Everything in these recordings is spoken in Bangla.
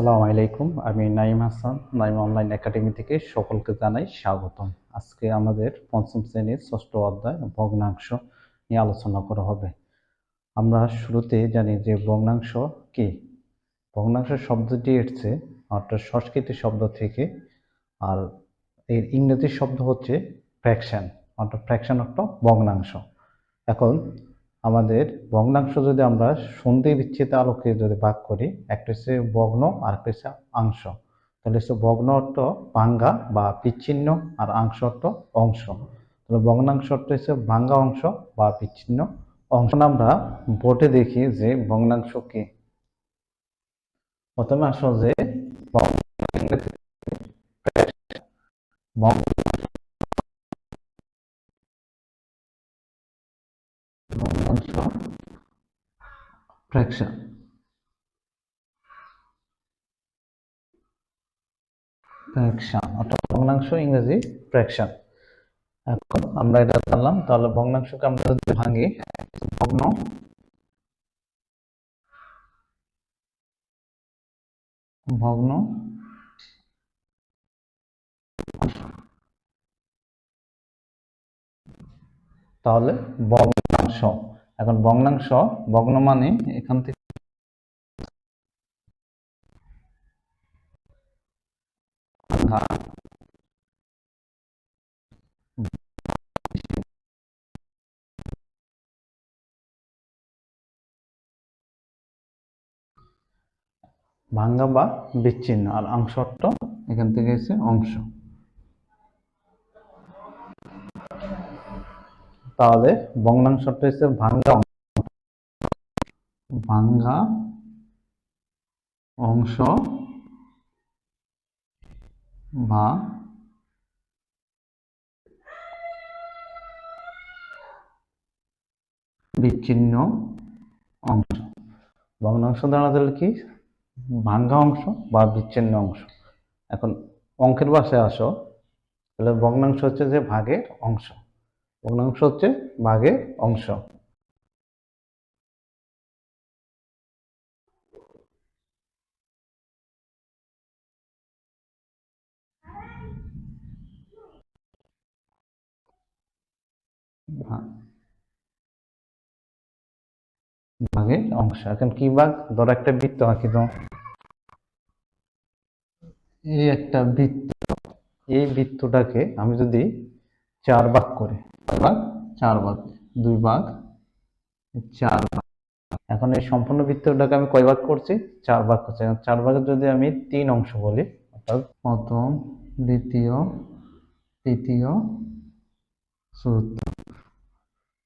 আসসালামু আলাইকুম। আমি নাইম হাসান নাইম অনলাইন একাডেমি থেকে সকলকে জানাই স্বাগতম। আজকে আমাদের পঞ্চম শ্রেণির ষষ্ঠ অধ্যায় ভগ্নাংশ নিয়ে আলোচনা করা হবে। আমরা শুরুতে জানি যে ভগ্নাংশ কি? ভগ্নাংশ শব্দটি এসছে অর্থাৎ সংস্কৃত শব্দ থেকে, আর এর ইংরেজি শব্দ হচ্ছে ফ্র্যাকশন, অর্থাৎ ফ্র্যাকশন অর্থ ভগ্নাংশ। এখন আমাদের ভগ্নাংশ যদি আমরা সন্ধি বিচ্ছেদ আলোকে যদি ভাগ করি, একটা হচ্ছে ভগ্ন আর একটা হচ্ছে অংশ তাহলে হচ্ছে ভগ্ন অর্থ ভাঙ্গা বা বিচ্ছিন্ন আর অংশ অর্থ অংশ। তাহলে ভগ্নাংশ অর্থ হচ্ছে ভাঙ্গা অংশ বা বিচ্ছিন্ন অংশ। আমরা বোর্ডে দেখি যে ভগ্নাংশ কি। প্রথমে আসো যে ভগ্ন ভগ্নাংশ ফ্র্যাকশন ফ্র্যাকশন অর্থাৎ ভগ্নাংশ ইংরেজি ফ্র্যাকশন এখন আমরা এটা জানলাম তাহলে ভগ্নাংশকে আমরা যদি ভাঙি, ভগ্ন ভগ্ন তাহলে ভগ্নাংশ। এখন ভগ্নাংশ, ভগ্ন মানে এখান থেকে ভাঙ্গা বা বিচ্ছিন্ন, আর অংশ অর্থ এখান থেকে এসে অংশ। তাহলে ভগ্নাংশটা হচ্ছে ভাঙ্গা। ভাঙ্গা অংশ বা বিচ্ছিন্ন অংশ। ভগ্নাংশ দাঁড়াতে কি? ভাঙ্গা অংশ বা বিচ্ছিন্ন অংশ। এখন অঙ্কের ভাষায় আসো। তাহলে ভগ্নাংশ হচ্ছে যে ভাগের অংশ। ভগ্নাংশ হচ্ছে ভাগের অংশ। ভাগের অংশ। এখন কি ভাগ? ধরো একটা বৃত্ত আঁকি দাও এই একটা বৃত্ত। এই বৃত্তটাকে আমি যদি চার ভাগ করি। দুই ভাগ, চার এখন এই সম্পূর্ণ বৃত্তটাকে আমি কয় ভাগ করছি? চার ভাগ করছি। চার ভাগের যদি আমি তিন অংশ বলি, অর্থাৎ প্রথম, দ্বিতীয়, তৃতীয়, চতুর্থ।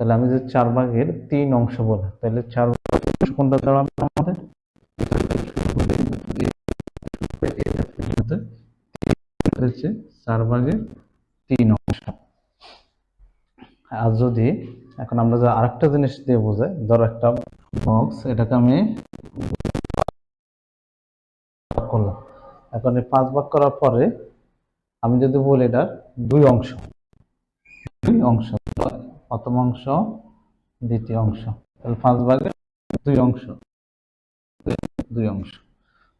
তাহলে আমি যদি চার ভাগের তিন অংশ বলি, তাহলে চার ভাগের কোনটা দাঁড়াবে আমাদের? চার ভাগের তিন অংশ। আর যদি এখন আমরা যে আরেকটা জিনিস দিয়ে বোঝাই, ধরো একটা বক্স এটাকে আমি করলাম। এখন এই পাঁচ ভাগ করার পরে আমি যদি বলি এটার দুই অংশ দুই অংশ, প্রথম অংশ, দ্বিতীয় অংশ, তাহলে পাঁচ ভাগের দুই অংশ দুই অংশ।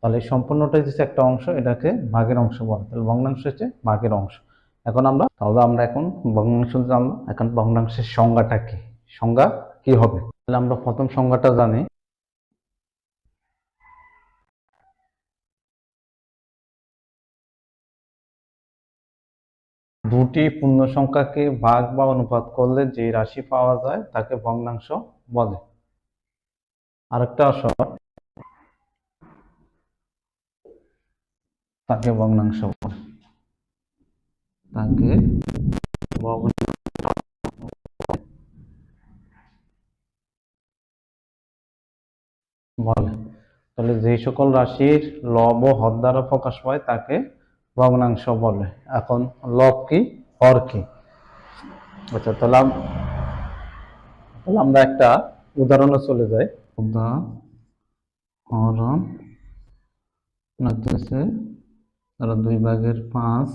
তাহলে সম্পূর্ণটাই হচ্ছে একটা অংশ, এটাকে ভাগের অংশ বলে। তাহলে ভগ্নাংশ হচ্ছে ভাগের অংশ। এখন আমরা, তাহলে আমরা এখন ভগ্নাংশ জানলাম, এখন ভগ্নাংশের সংজ্ঞাটা কি? সংজ্ঞা কি হবে? তাহলে আমরা প্রথম সংজ্ঞাটা জানি। দুটি পূর্ণ সংখ্যাকে ভাগ বা অনুপাত করলে যে রাশি পাওয়া যায়, তাকে ভগ্নাংশ বলে। আরেকটা অংশ তাকে ভগ্নাংশ বলে। তাকে বলে। তাহলে যে সকল রাশির লব ও হর দ্বারা প্রকাশ পায়, তাকে ভগ্নাংশ বলে। এখন লব কি? হর কি? আচ্ছা তাহলে তাহলে আমরা একটা উদাহরণে চলে যাই। উদাহরণ ধরো দুই ভাগের পাঁচ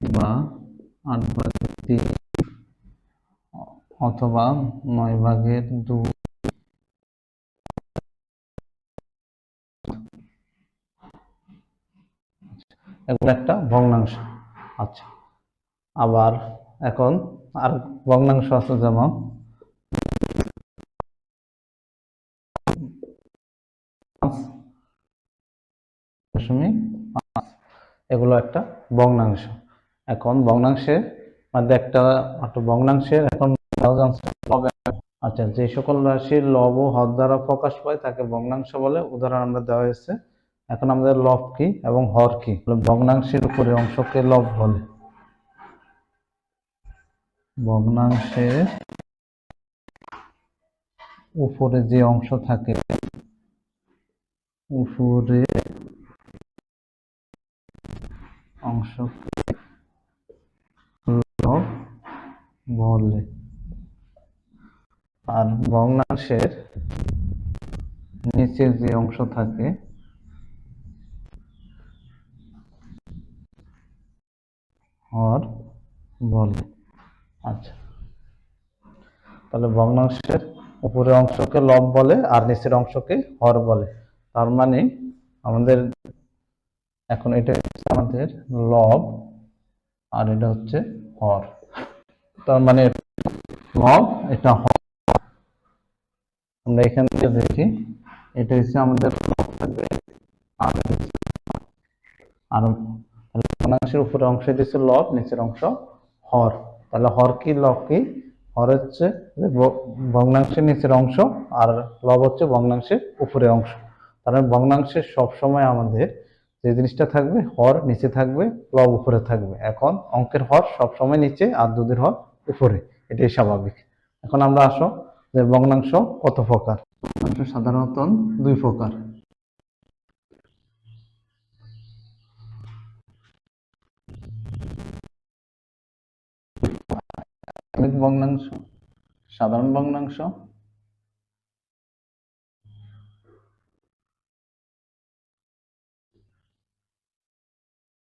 বা আট ভাগের অথবা নয় ভাগের দুই একটা ভগ্নাংশ। আচ্ছা আবার এখন আর ভগ্নাংশ আছে যেমন। দশমিক এগুলো একটা ভগ্নাংশ। এখন ভগ্নাংশের মধ্যে একটা একটা ভগ্নাংশের এখন আচ্ছা যে সকল রাশির লব ও হর দ্বারা প্রকাশ পায়, তাকে ভগ্নাংশ বলে উদাহরণ আমরা দেওয়া হয়েছে। এখন আমাদের লব কি এবং হর কি? ভগ্নাংশের উপরে অংশকে লব বলে। ভগ্নাংশের উপরে যে অংশ থাকে, উপরে অংশকে লব বলে আর ভগ্নাংশের নিচের যে অংশ থাকে, হর বলে। আচ্ছা। তাহলে ভগ্নাংশের উপরের অংশকে লব বলে আর নিচের অংশকে হর বলে। তার মানে আমাদের এখন এটা হচ্ছে আমাদের লব আর এটা হচ্ছে হর। তার মানে লব এটা হর আমরা এখান থেকে দেখি, এটা হচ্ছে আমাদের আর আর উপরের অংশ হচ্ছে লব, নিচের অংশ হর। তাহলে হর কি, লব কি? হর হচ্ছে ভগ্নাংশের নিচের অংশ আর লব হচ্ছে ভগ্নাংশের উপরের অংশ। তার মানে ভগ্নাংশের সবসময় আমাদের যে জিনিসটা থাকবে, হর নিচে থাকবে, লব উপরে থাকবে। এখন অঙ্কের হর সবসময় নিচে আর দুধের হর উপরে, এটাই স্বাভাবিক। এখন আমরা আসো, যে ভগ্নাংশ কত প্রকার? সাধারণত দুই প্রকার। ভগ্নাংশ, সাধারণ ভগ্নাংশ।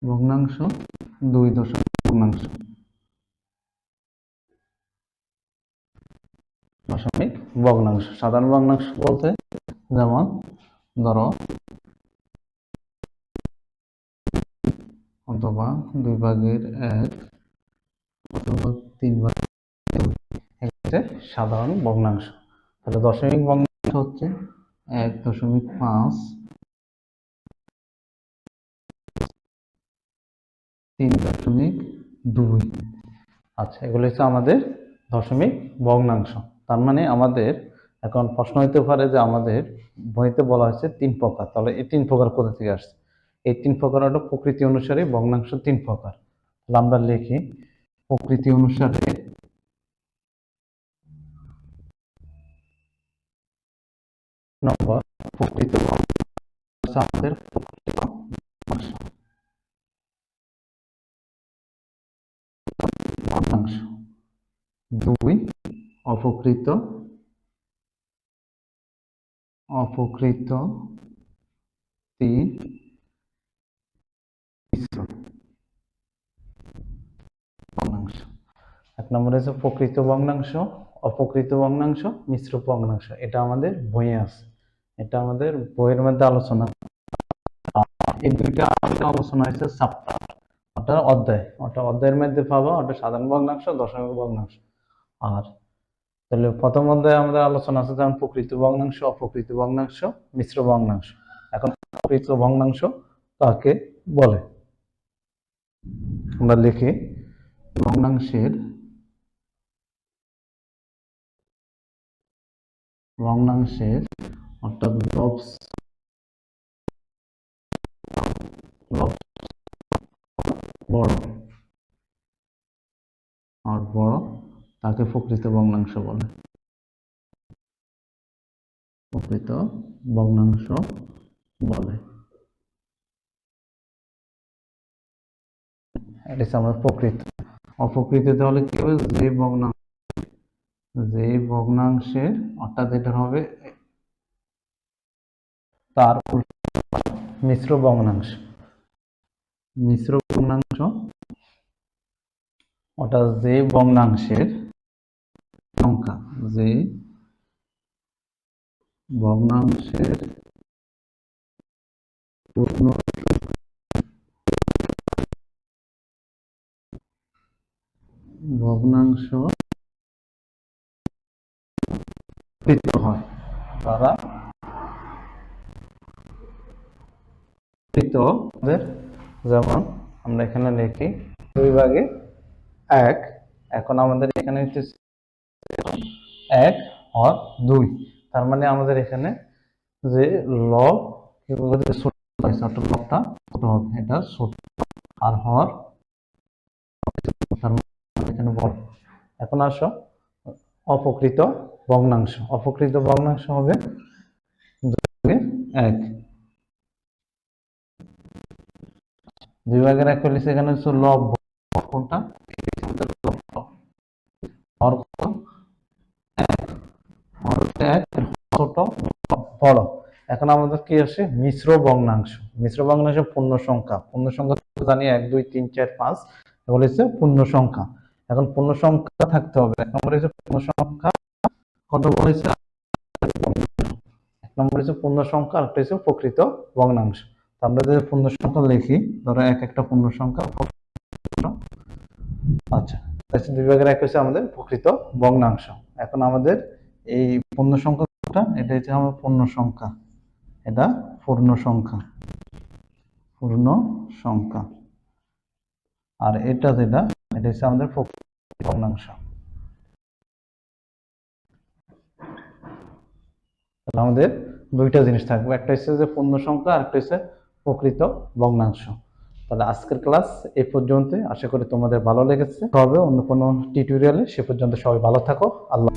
ভগ্নাংশ দুই দশমিক ভগ্নাংশ। দশমিক ভগ্নাংশ, সাধারণ ভগ্নাংশ বলতে যেমন ধরো অথবা দুই ভাগের এক অথবা তিন ভাগ সাধারণ ভগ্নাংশ। তাহলে দশমিক ভগ্নাংশ হচ্ছে এক দশমিক পাঁচ তিন দশমিক দুই। আচ্ছা এগুলো হচ্ছে আমাদের দশমিক ভগ্নাংশ। তার মানে আমাদের এখন প্রশ্ন হইতে পারে যে আমাদের বইতে বলা হয়েছে তিন প্রকার। তাহলে এই তিন প্রকার কোথা থেকে আসছে? এই তিন প্রকার হলো প্রকৃতি অনুসারে ভগ্নাংশ তিন প্রকার। তাহলে আমরা লিখি, প্রকৃতি অনুসারে নম্বর, প্রকৃত আমাদের ভগ্নাংশ। দুই অপকৃত অপকৃত তিন এক নম্বরে হচ্ছে প্রকৃত ভগ্নাংশ, অপকৃত ভগ্নাংশ, মিশ্র ভগ্নাংশ। এটা আমাদের বইয়ে আছে। এটা আমাদের বইয়ের মধ্যে আলোচনা। এই দুইটা আলোচনা হয়েছে সপ্তাহ ওটা অধ্যায়। ওটা অধ্যায়ের মধ্যে পাবো, ওটা সাধারণ ভগ্নাংশ দশমিক ভগ্নাংশ। আর তাহলে প্রথম অধ্যায়ে আমাদের আলোচনা আছে যেমন প্রকৃত ভগ্নাংশ, অপ্রকৃত ভগ্নাংশ, মিশ্র ভগ্নাংশ। এখন প্রকৃত ভগ্নাংশ তাকে বলে? আমরা লিখি ভগ্নাংশের ভগ্নাংশের অর্থাৎ বড়। আর বড় তাকে প্রকৃত ভগ্নাংশ বলে। প্রকৃত ভগ্নাংশ বলে। হচ্ছে প্রকৃত। অপ্রকৃত তাহলে কি হবে? যে ভগ্নাংশ। যে অর্থাৎ এটা হবে তার মিশ্র ভগ্নাংশ। মিশ্র ভগ্নাংশ ওটা যে ভগ্নাংশের সংখ্যা যে ভগ্নাংশের ভগ্নাংশ হয়। তারা যেমন আমরা এখানে লিখি দুই ভাগে এক। এখন আমাদের এখানে হচ্ছে এক হর দুই। তার মানে আমাদের এখানে যে লবটা ছোট হবে? এটা আর হর মানে এখানে এখন আসো, অপকৃত ভগ্নাংশ। অপকৃত ভগ্নাংশ হবে এক। দুই ভাগের এক হলে সেখানে লব কোনটা হর কত এক হর হচ্ছে এক ছোট বড় এখন আমাদের কি আসে মিশ্র ভগ্নাংশ। মিশ্র ভগ্নাংশ পূর্ণ সংখ্যা। পূর্ণ সংখ্যা জানি এক, দুই, তিন, চার, পাঁচ। এগুলো হচ্ছে পূর্ণ সংখ্যা। এখন পূর্ণ সংখ্যা থাকতে হবে। এক নম্বর হচ্ছে পূর্ণ সংখ্যা। কত বলেছে এক নম্বর হচ্ছে পূর্ণ সংখ্যা আর হচ্ছে প্রকৃত ভগ্নাংশ। আমরা যদি পূর্ণ সংখ্যা লিখি, ধরো এক একটা পূর্ণ সংখ্যা আচ্ছা দুই ভাগের এক হচ্ছে আমাদের প্রকৃত ভগ্নাংশ। এখন আমাদের এই পূর্ণ সংখ্যাটা এটা হচ্ছে আমার পূর্ণ সংখ্যা। এটা পূর্ণ সংখ্যা। পূর্ণ সংখ্যা। আর এটা যেটা, এটা হচ্ছে আমাদের ভগ্নাংশ তাহলে আমাদের দুইটা জিনিস থাকবে। একটা হচ্ছে যে পূর্ণ সংখ্যা আর একটা হচ্ছে প্রকৃত ভগ্নাংশ। তাহলে আজকের ক্লাস এই পর্যন্ত আশা করি তোমাদের ভালো লেগেছে। তবে অন্য কোনো টিউটোরিয়ালে সে পর্যন্ত সবাই ভালো থাকো। আল্লাহ